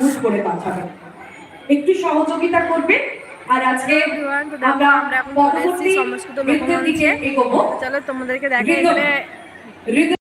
Move করে পাঠাবেন একটু সহযোগিতা করবে। আর আজকে আমরা পরবর্তী সংস্কৃত দিকে এগোবো। চলো তোমাদেরকে দেখে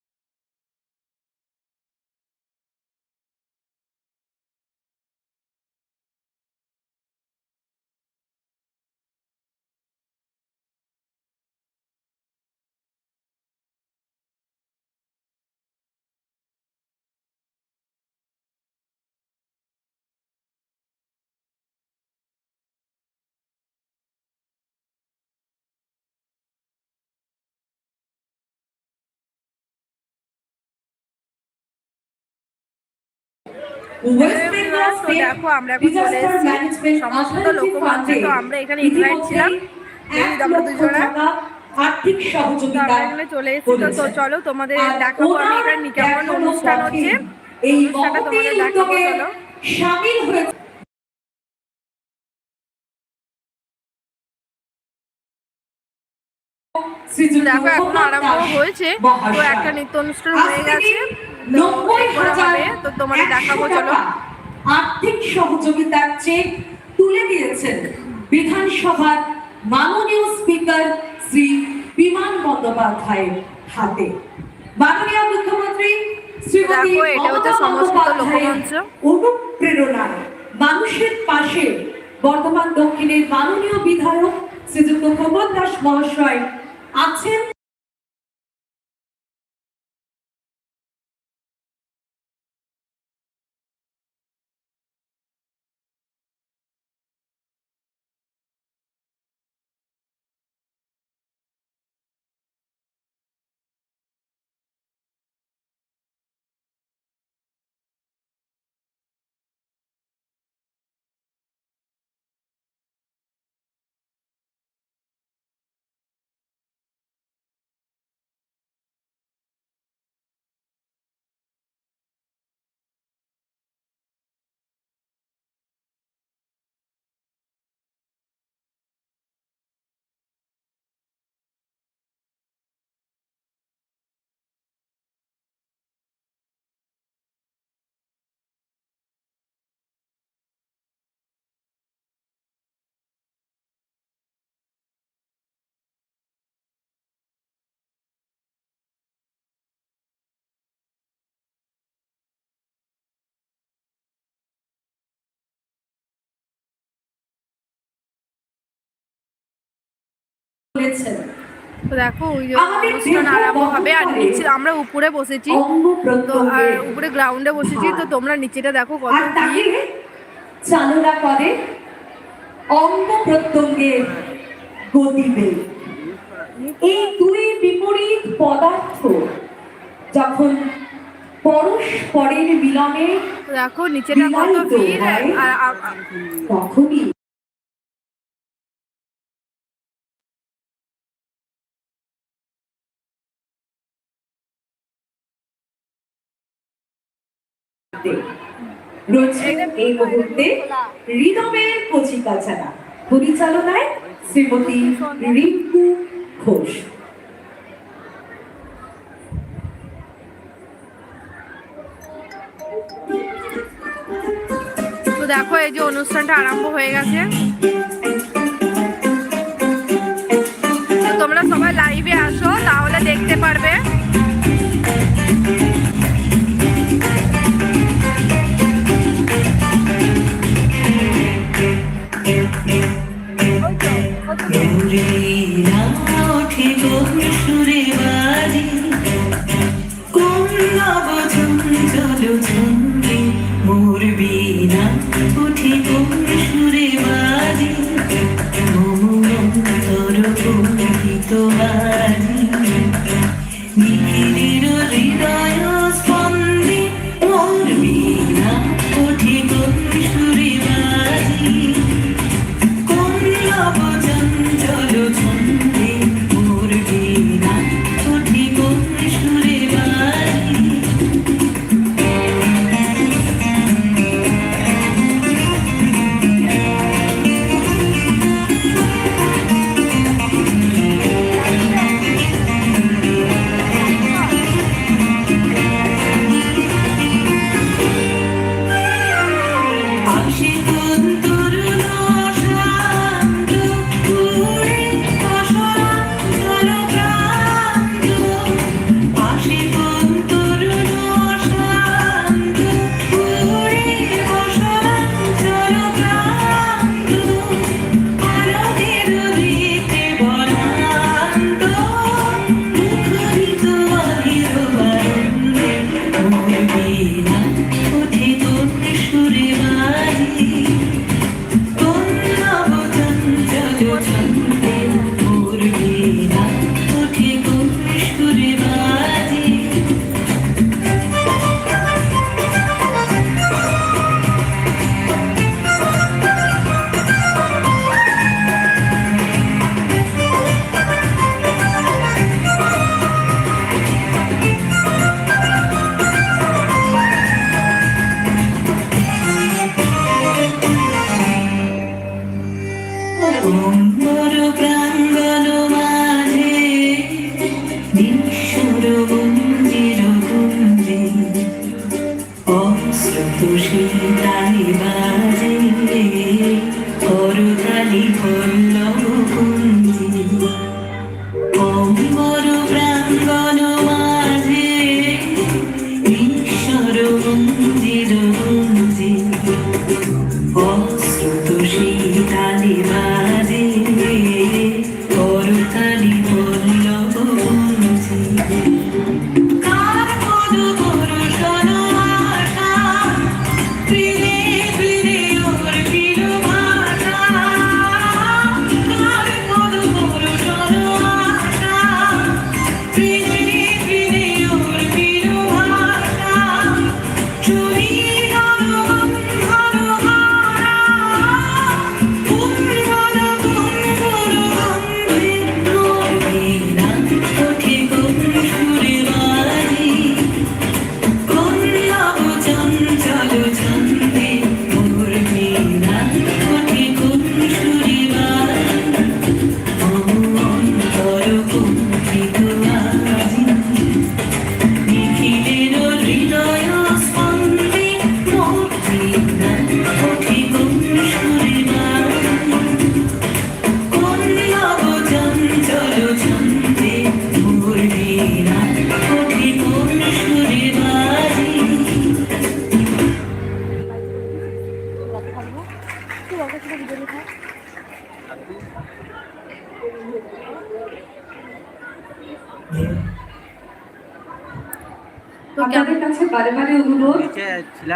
তো দেখো আমরা এখন চলে এসেছি। সমস্ত আমরা এখানে ইনভাইট ছিলাম। এই দুজনা আর্থিক সহযোগিতা আমরা চলে এসেছি। তো চলো তোমাদের দেখাবো আমি এখানে অনুষ্ঠান হচ্ছে। এই অনুষ্ঠানটা তোমাদের দেখাবো চলো। সামিল হয়েছে। দেখো এখন আরম্ভ হয়েছে। তো একটা নৃত্য অনুষ্ঠান হয়ে গেছে। নব্বই হাজার তো তোমাদের দেখাবো চলো। আর্থিক সহযোগিতার চেক তুলে দিয়েছেন বিধানসভার মাননীয় স্পিকার শ্রী বিমান বন্দ্যোপাধ্যায়ের হাতে। মাননীয় মুখ্যমন্ত্রী শ্রীমতী মমতা বন্দ্যোপাধ্যায়ের অনুপ্রেরণায় মানুষের পাশে বর্তমান দক্ষিণের মাননীয় বিধায়ক শ্রীযুক্ত প্রমোদ দাস মহাশয় আছেন। তো দেখো ওই অনুষ্ঠান আরম্ভ হবে আর নিচে আমরা উপরে বসেছি। তো আর উপরে গ্রাউন্ডে বসেছি তো তোমরা নিচেটা দেখো কত ভিড়। চালনা করে অঙ্গ প্রত্যঙ্গের গতিবেগ এই দুই বিপরীত পদার্থ যখন পরস্পরের মিলনে দেখো নিচেটা কত ভিড় আর হয়। রয়েছে এই মুহূর্তে রিদমের কচিকাচারা পরিচালনায় শ্রীমতী রিঙ্কু ঘোষ। তো দেখো এই যে অনুষ্ঠানটা আরম্ভ হয়ে গেছে। তোমরা সবাই লাইভে আসো তাহলে দেখতে পারবে।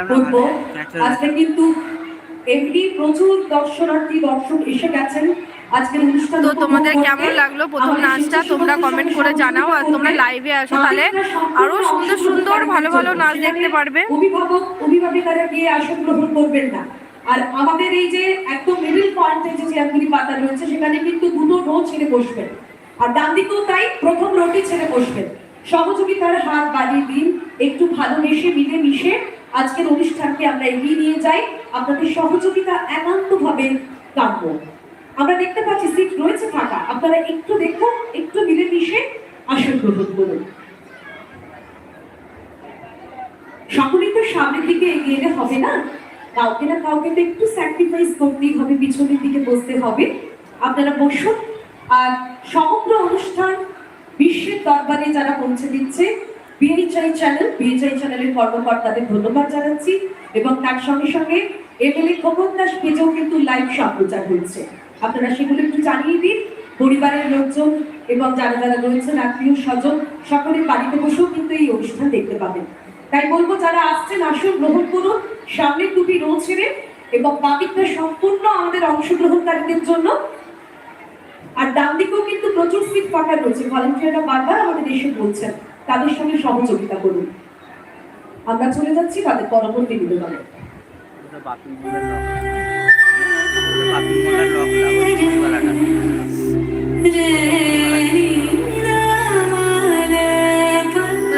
করব আজকে কিন্তু এমনি প্রচুর দর্শনার্থী দর্শক এসে গেছেন। তো তোমাদের কেমন লাগল? প্রথম আমাদের নাচটা তোমরা কমেন্ট করে জানাও আর তোমরা লাইভে আসো তাহলে। আরও সুন্দর সুন্দর ভালো ভালো নাচ দেখতে পারবে। অভিভাবক অভিভাবিকারা গিয়ে আসন গ্রহণ করবেন না। আর আমাদের এই যে একদম মিডল পয়েন্টে যে চেয়ারগুলি পাতা রয়েছে সেখানে কিন্তু দুটো রো ছেড়ে বসবেন। আর ডান দিকেও তাই প্রথম রোটি ছেড়ে বসবেন। সহযোগিতার হাত বাড়িয়ে দিন একটু ভালোবেসে মিলে মিশে আজকের অনুষ্ঠানকে আমরা এগিয়ে নিয়ে যাই। আপনাদের সহযোগিতা একান্ত ভাবে কাম্য। আমরা দেখতে পাচ্ছি সিট রয়েছে ফাঁকা। আপনারা একটু দেখুন, একটু মিলে মিশে আসন গ্রহণ করুন। সকলেই তো সামনের দিকে এগিয়ে এলে হবে না? কাউকে না কাউকে তো একটু স্যাক্রিফাইস করতেই হবে, পিছনের দিকে বসতে হবে। আপনারা বসুন। আর সমগ্র অনুষ্ঠান বিশ্বের দরবারে যারা পৌঁছে দিচ্ছে বিএইচআই চ্যানেল বিএইচআই চ্যানেলের কর্মকর্তাদের ধন্যবাদ জানাচ্ছি এবং তার সঙ্গে সঙ্গে এমএলএ খোকন দাস পেজেও কিন্তু লাইভ সম্প্রচার হচ্ছে আপনারা সেগুলো একটু জানিয়ে দিন। পরিবারের লোকজন এবং যারা যারা রয়েছেন, আত্মীয় স্বজন সকলের বাড়িতে বসেও কিন্তু এই অনুষ্ঠান দেখতে পাবেন। তাই বলব, যারা আসছেন, আসুন, গ্রহণ করুন। সামনে দুটি রো। ছেড়ে এবং বাকিটা সম্পূর্ণ আমাদের অংশগ্রহণকারীদের জন্য। আর ডান দিকেও কিন্তু প্রচুর সিট ফাঁকা রয়েছে ভলেন্টিয়াররা বারবার আমাদের এসে বলছেন। তাদের সঙ্গে সহযোগিতা করুন। আমরা চলে যাচ্ছি তাদের পরবর্তী তো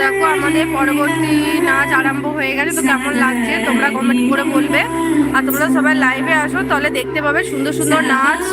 দেখো, আমাদের পরবর্তী নাচ আরম্ভ হয়ে গেছে, তো কেমন লাগছে? তোমরা কমেন্ট করে বলবে। আর তোমরা সবাই লাইভে আসো, তাহলে দেখতে পাবে সুন্দর সুন্দর নাচ।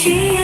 Cheers.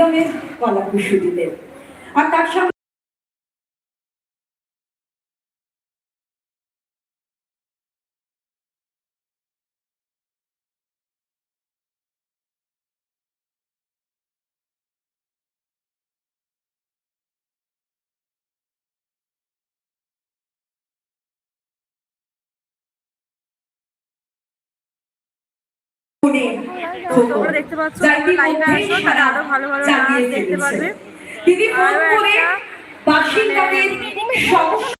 রিদমের কলা কুশলীদের আর তার সঙ্গে মনে তোমরা দেখতে পাচ্ছ, আসো, তাহলে আরও ভালো ভালো নাচ দেখতে পারবে। তিনি ফোন করে বাসিন্দাদের সমস্যা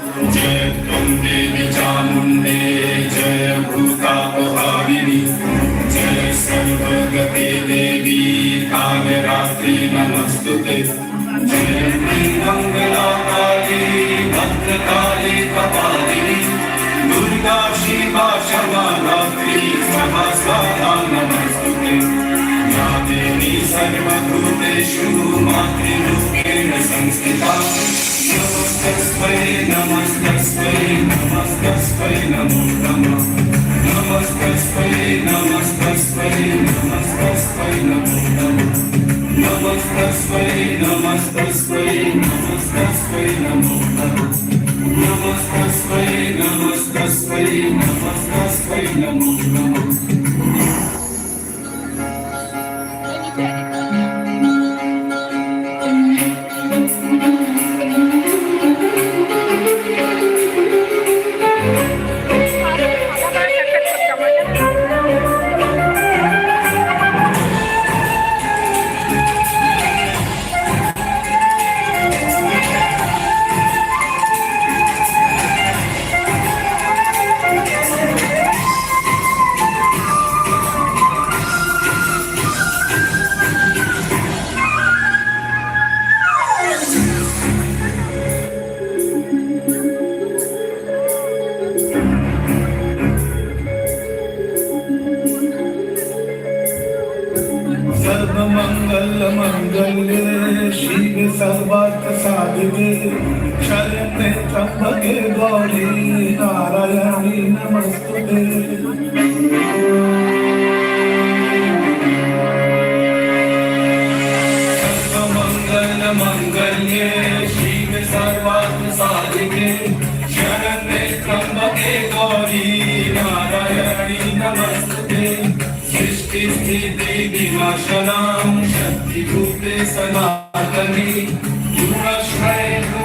जय त्वं देवि चामुण्डे जय भूतापहारिणि जय सर्वगते देवी कालरात्रि नमस्तुते जय मङ्गलाकाली भद्रकाली कपालिनी दुर्गा शिवा क्षमा रात्रि सहस्रा नमस्तुते या देवी सर्वभूतेषु मातृरूपेण संस्थिता Господи, намаз, Господи, намаз, Господи, намаз, намаз. Намаз, Господи, намаз, Господи, намаз, Господи, намаз, намаз. Намаз, Господи, намаз, Господи, намаз, Господи, намаз, намаз. Намаз, Господи, намаз, Господи, намаз, Господи, намаз.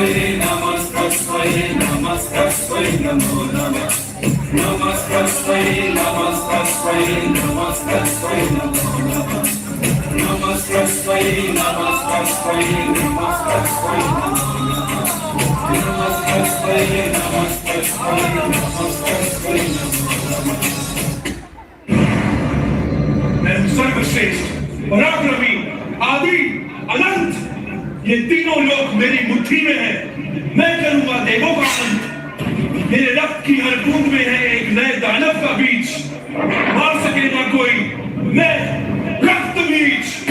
नमस्तस्मै नमस्तस्मै नमस्तस्मै नमो नमः नमस्तस्मै नमस्तस्मै नमस्तस्मै नमो नमः नमस्तस्मै नमस्तस्मै नमस्तस्मै नमो नमः नमस्तस्मै नमस्तस्मै नमस्तस्मै नमो नमः नमस्तस्मै नमस्तस्मै नमस्तस्मै नमो नमः मैं सर्वश्रेष्ठ पराक्रमी आदि अनंत یہ تینوں لوگ میری مٹھی میں ہیں۔ میں کروں گا دیگو کا میرے رب کی ہر بوند میں ہے ایک نئے دانب کا بیج۔ مار سکے نہ کوئی، میں رخت بیچ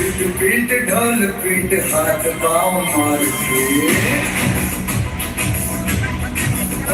پیٹ پیٹ ڈھل پیٹ ہاتھ پاؤں مار کے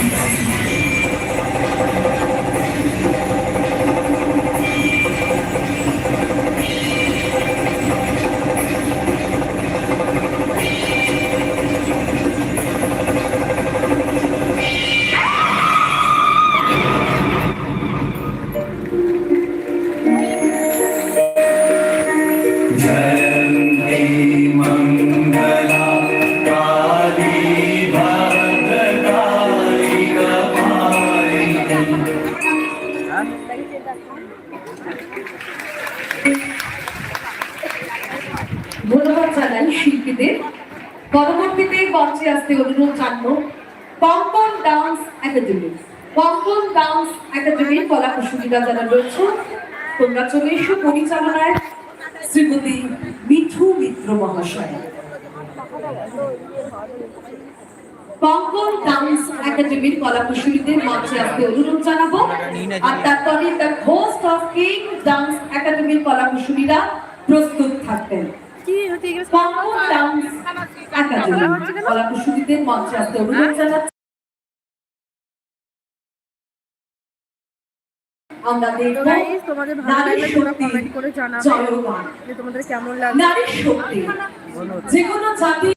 Thank you. ধন্যবাদ জানাই শিল্পীদের। পরবর্তীতে মঞ্চে আসতে অনুরোধ জানানো Kankan dance academy. Kankan dance একাডেমির কলা কুশলীরা যারা রয়েছে, তোমরা চলে এসো পরিচালনায় শ্রীমতী মিঠু মিত্র মহাশয়। কঙ্কন ডান্স একাডেমির কলা কুশলীদের মঞ্চে আসতে অনুরোধ জানাব। আর তারপরে the host of king dance একাডেমির কলা কুশলীরা প্রস্তুত থাকবেন। কি হচ্ছে এগুলো সব? কঙ্কন ডান্স একাডেমি কলা কুশলীদের মঞ্চে আসতে অনুরোধ জানাচ্ছি। আমরা তো দেখব guys, তোমাদের ভালো নারী লাগলে তোমরা কমেন্ট করে জানাবে যে তোমাদের কেমন লাগছে। নারী শক্তি। যে কোনো জাতি